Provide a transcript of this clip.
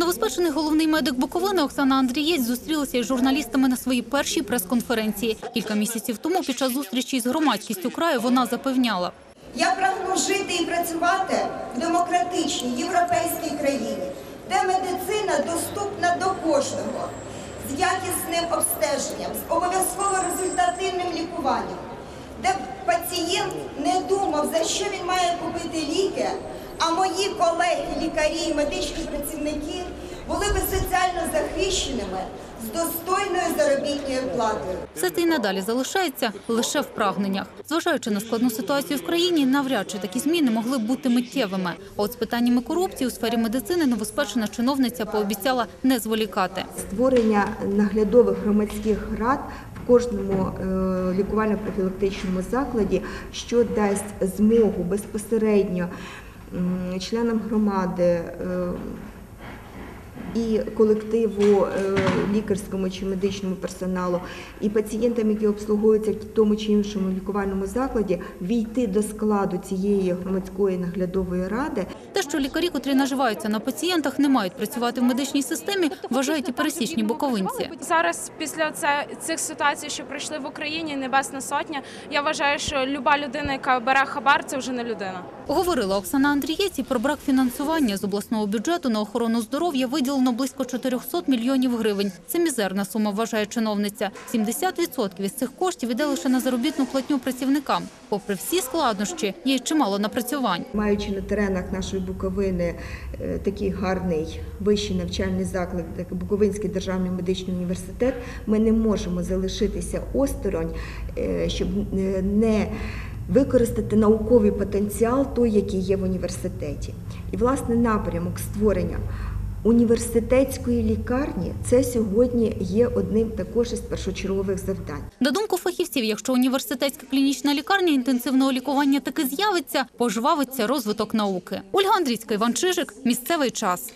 Новоспечений головний медик Буковини Оксана Андрієць зустрілася із журналістами на своїй першій прес-конференції. Кілька місяців тому під час зустрічі з громадськістю краю вона запевняла. Я прагну жити і працювати в демократичній європейській країні, де медицина доступна до кожного, з якісним обстеженням, з обов'язково результативним лікуванням, де пацієнт не думав, за що він має купити ліки, а мої колеги, лікарі і медичні працівники були би соціально захищеними з достойною заробітною платою. Все це й надалі залишається лише в прагненнях. Зважаючи на складну ситуацію в країні, навряд чи такі зміни могли б бути миттєвими. А от з питаннями корупції у сфері медицини новоспечена чиновниця пообіцяла не зволікати. створення наглядових громадських рад в кожному е, лікувально-профілактичному закладі, що дасть змогу безпосередньо членам громади. І колективу е, лікарському чи медичному персоналу, і пацієнтам, які обслуговуються в тому чи іншому лікувальному закладі, війти до складу цієї громадської наглядової ради Те, що лікарі, котрі наживаються на пацієнтах, не мають працювати в медичній системі, вважають і пересічні буковинці. Зараз після це, цих ситуацій, що пройшли в Україні, Небесна Сотня, я вважаю, що люба людина, яка бере хабар, це вже не людина. Говорила Оксана Андрієць і про брак фінансування з обласного бюджету на охорону здоров'я виділено близько 400 мільйонів гривень. Це мізерна сума, вважає чиновниця. 70% із цих коштів іде лише на заробітну платню працівникам. Попри всі складнощі, є чимало напрацювань. Маючи на теренах нашої Буковини е, такий гарний вищий навчальний заклад, як Буковинський державний медичний університет, ми не можемо залишитися осторонь, е, щоб е, не використати науковий потенціал той, який є в університеті. І власне напрямок створення. Університетської лікарні це сьогодні є одним також із першочергових завдань. На думку фахівців, якщо університетська клінічна лікарня інтенсивного лікування таки з'явиться, пожвавиться розвиток науки. Ольга Андрійська, Іван Чижик, місцевий час.